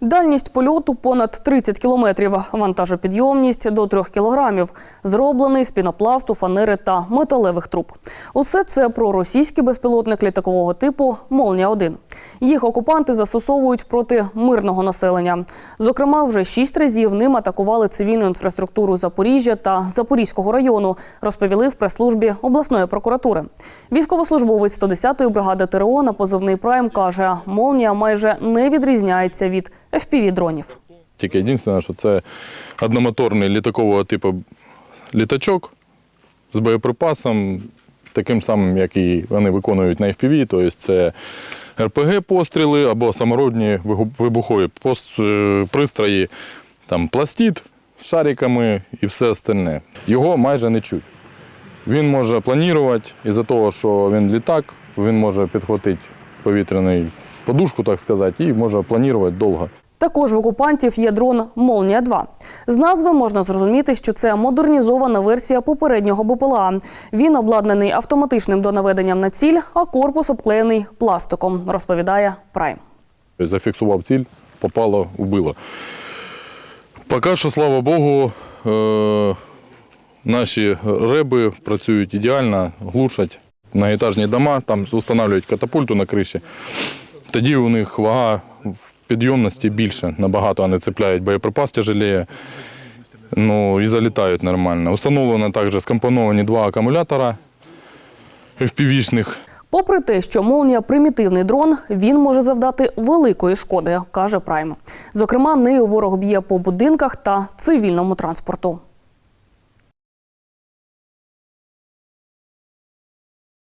Дальність польоту понад 30 кілометрів, вантажопідйомність до 3 кілограмів, зроблений з пінопласту, фанери та металевих труб. Усе це про російський безпілотник літакового типу «Молнія-1». Їх окупанти застосовують проти мирного населення. Зокрема, вже шість разів ним атакували цивільну інфраструктуру Запоріжжя та Запорізького району, розповіли в прес-службі обласної прокуратури. Військовослужбовець 110-ї бригади ТРО на позивний Прайм каже, «Молнія» майже не відрізняється від FPV-дронів. Тільки єдине, що це одномоторний літакового типу літачок з боєприпасом, таким самим, як і вони виконують на FPV, тобто це РПГ-постріли або самородні вибухові е, пристрої, там пластит з шариками і все остальне. Його майже не чуть. Він може планувати, із-за того, що він літак, він може підхватити повітряну подушку, так сказати, і може планувати довго. Також в окупантів є дрон «Молнія-2». З назви можна зрозуміти, що це модернізована версія попереднього БПЛА. Він обладнаний автоматичним донаведенням на ціль, а корпус обклеєний пластиком, розповідає Прайм. Зафіксував ціль, попало, вбило. Поки що, слава Богу, е- наші реби працюють ідеально, глушать на етажні дома, там встановлюють катапульту на криші. Тоді у них вага підйомності більше, набагато вони цепляють боєприпас тяжеліє. Ну і залітають нормально. Установлено також скомпоновані два акумулятора FPV-шних. Попри те, що «Молнія» – примітивний дрон, він може завдати великої шкоди, каже Прайм. Зокрема, нею ворог б'є по будинках та цивільному транспорту.